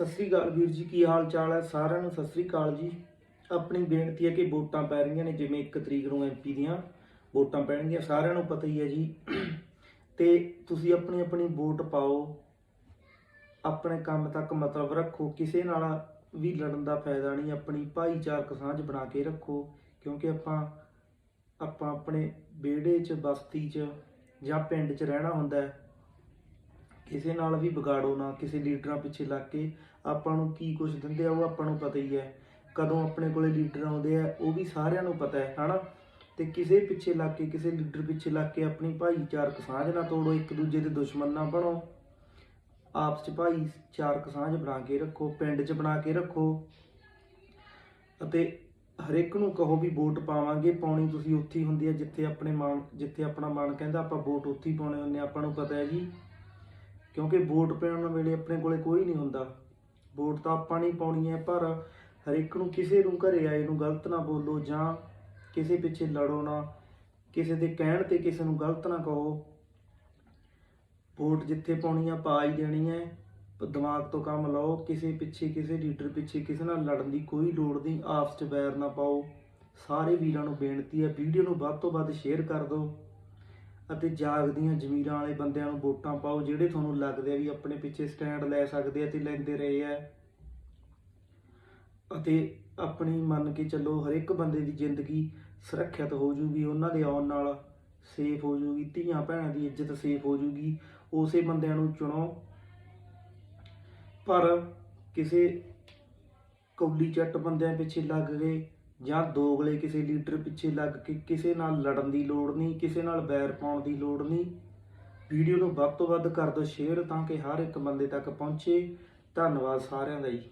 ਸਤਿ ਸ੍ਰੀ ਅਕਾਲ ਵੀਰ ਜੀ, ਕੀ ਹਾਲ ਚਾਲ ਹੈ? ਸਾਰਿਆਂ ਨੂੰ ਸਤਿ ਸ੍ਰੀ ਅਕਾਲ ਜੀ। ਆਪਣੀ ਬੇਨਤੀ ਹੈ ਕਿ ਵੋਟਾਂ ਪੈ ਰਹੀਆਂ ਨੇ, ਜਿਵੇਂ 1 ਤਰੀਕ ਨੂੰ ਐਮਪੀ ਦੀਆਂ ਵੋਟਾਂ ਪੈਣਗੀਆਂ। ਸਾਰਿਆਂ ਨੂੰ ਪਤਾ ਹੀ ਹੈ ਜੀ। ਤੇ ਤੁਸੀਂ ਆਪਣੀ ਆਪਣੀ ਵੋਟ ਪਾਓ। ਆਪਣੇ ਕੰਮ ਤੱਕ ਮਤਲਬ ਰੱਖੋ। ਕਿਸੇ ਨਾਲ ਵੀ ਲੜਨ ਦਾ ਫਾਇਦਾ ਨਹੀਂ। ਆਪਣੀ ਭਾਈਚਾਰਕ ਸਾਂਝ ਬਣਾ ਕੇ ਰੱਖੋ। ਕਿਉਂਕਿ ਆਪਾਂ ਆਪਾਂ ਆਪਣੇ ਵਿਹੜੇ 'ਚ, ਬਸਤੀ 'ਚ ਜਾਂ ਪਿੰਡ 'ਚ ਰਹਿਣਾ ਹੁੰਦਾ ਹੈ। ਕਿਸੇ ਨਾਲ ਵੀ ਵਿਗਾੜੋ ਨਾ ਕਿਸੇ ਲੀਡਰਾਂ ਪਿੱਛੇ ਲੱਗ ਕੇ ਆਪਾਂ ਨੂੰ ਕੀ ਕੁਝ ਦਿੰਦੇ ਆ ਉਹ ਆਪਾਂ ਨੂੰ ਪਤਾ ਹੀ ਹੈ। ਕਦੋਂ ਆਪਣੇ ਕੋਲੇ ਲੀਡਰ ਆਉਂਦੇ ਆ ਉਹ ਵੀ ਸਾਰਿਆਂ ਨੂੰ ਪਤਾ ਹੈ ਹਨਾ? ਤੇ ਕਿਸੇ ਪਿੱਛੇ ਲੱਗ ਕੇ ਕਿਸੇ ਲੀਡਰ ਪਿੱਛੇ ਲੱਗ ਕੇ ਆਪਣੀ ਭਾਈਚਾਰਕ ਸਾਂਝ ਨਾ ਤੋੜੋ ਇੱਕ ਦੂਜੇ ਦੇ ਦੁਸ਼ਮਣ ਨਾ ਬਣੋ। ਆਪਸ ਚ ਭਾਈਚਾਰਕ ਸਾਂਝ ਬਣਾ ਕੇ ਰੱਖੋ ਪਿੰਡ 'ਚ ਬਣਾ ਕੇ ਰੱਖੋ। ਅਤੇ ਹਰੇਕ ਨੂੰ ਕਹੋ ਵੀ ਵੋਟ ਪਾਵਾਂਗੇ ਪਾਉਣੀ ਤੁਸੀਂ ਉੱਥੇ ਹੀ ਹੁੰਦੀ ਹੈ ਜਿੱਥੇ ਆਪਣੇ ਮਨ ਜਿੱਥੇ ਆਪਣਾ ਮਨ ਕਹਿੰਦਾ ਆਪਾਂ ਵੋਟ ਉੱਥੇ ਹੀ ਪਾਉਣੇ ਹੁੰਦੇ ਹਾਂ, ਆਪਾਂ ਨੂੰ ਪਤਾ ਹੈ ਜੀ। ਕਿਉਂਕਿ ਵੋਟ ਪਾਉਣ ਵੇਲੇ ਆਪਣੇ ਕੋਲੇ ਕੋਈ ਨਹੀਂ ਹੁੰਦਾ। ਵੋਟ ਤਾਂ ਆਪਾਂ ਨਹੀਂ ਪਾਉਣੀ ਹੈ, ਪਰ ਹਰ ਇੱਕ ਨੂੰ ਕਿਸੇ ਨੂੰ ਘਰੇ ਆਏ ਨੂੰ ਗਲਤ ਨਾ ਬੋਲੋ ਜਾਂ ਕਿਸੇ ਪਿੱਛੇ ਲੜੋ ਨਾ। ਕਿਸੇ ਦੇ ਕਹਿਣ ਤੇ ਕਿਸੇ ਨੂੰ ਗਲਤ ਨਾ ਕਹੋ। ਵੋਟ ਜਿੱਥੇ ਪਾਉਣੀ ਆ, ਪਾ ਹੀ ਦੇਣੀ ਹੈ। ਦਿਮਾਗ ਤੋਂ ਕੰਮ ਲਓ, ਕਿਸੇ ਪਿੱਛੇ ਕਿਸੇ ਲੀਡਰ ਪਿੱਛੇ ਕਿਸੇ ਨਾਲ ਲੜਨ ਦੀ ਕੋਈ ਲੋੜ ਨਹੀਂ। ਆਪਸ 'ਚ ਵੈਰ ਨਾ ਪਾਓ। ਸਾਰੇ ਵੀਰਾਂ ਨੂੰ ਬੇਨਤੀ ਹੈ, ਵੀਡੀਓ ਨੂੰ ਵੱਧ ਤੋਂ ਵੱਧ ਸ਼ੇਅਰ ਕਰ ਦਿਓ। ਅਤੇ ਜਾਗਦੀਆਂ ਜ਼ਮੀਰਾਂ ਵਾਲੇ ਬੰਦਿਆਂ ਨੂੰ ਵੋਟਾਂ ਪਾਓ, ਜਿਹੜੇ ਤੁਹਾਨੂੰ ਲੱਗਦੇ ਆ ਵੀ ਆਪਣੇ ਪਿੱਛੇ ਸਟੈਂਡ ਲੈ ਸਕਦੇ ਆ ਤੇ ਲੈਂਦੇ ਰਹੇ ਆ। ਅਤੇ ਆਪਣੀ ਮੰਨ ਕੇ ਚੱਲੋ ਹਰ ਇੱਕ ਬੰਦੇ ਦੀ ਜ਼ਿੰਦਗੀ ਸੁਰੱਖਿਅਤ ਹੋ ਜੂਗੀ, ਉਹਨਾਂ ਦੇ ਆਉਣ ਨਾਲ ਸੇਫ ਹੋ ਜੂਗੀ, ਧੀਆਂ ਭੈਣਾਂ ਦੀ ਇੱਜ਼ਤ ਸੇਫ ਹੋ ਜੂਗੀ, ਉਸੇ ਬੰਦਿਆਂ ਨੂੰ ਚੁਣੋ। ਪਰ ਕਿਸੇ ਕੌਲੀ ਚੱਟ ਬੰਦਿਆਂ ਪਿੱਛੇ ਲੱਗ ਗਏ ਜਾਂ ਦੋਗਲੇ ਕਿਸੇ ਲੀਡਰ ਪਿੱਛੇ ਲੱਗ ਕੇ ਕਿਸੇ ਨਾਲ ਲੜਨ ਦੀ ਲੋੜ ਨਹੀਂ, ਕਿਸੇ ਨਾਲ ਵੈਰ ਪਾਉਣ ਦੀ ਲੋੜ ਨਹੀਂ। ਵੀਡੀਓ ਨੂੰ ਵੱਧ ਤੋਂ ਵੱਧ ਕਰ ਦਿਓ, ਸ਼ੇਅਰ ਤਾਂ ਕਿ ਹਰ ਇੱਕ ਬੰਦੇ ਤੱਕ ਪਹੁੰਚੇ। ਧੰਨਵਾਦ ਸਾਰਿਆਂ ਦਾ ਜੀ।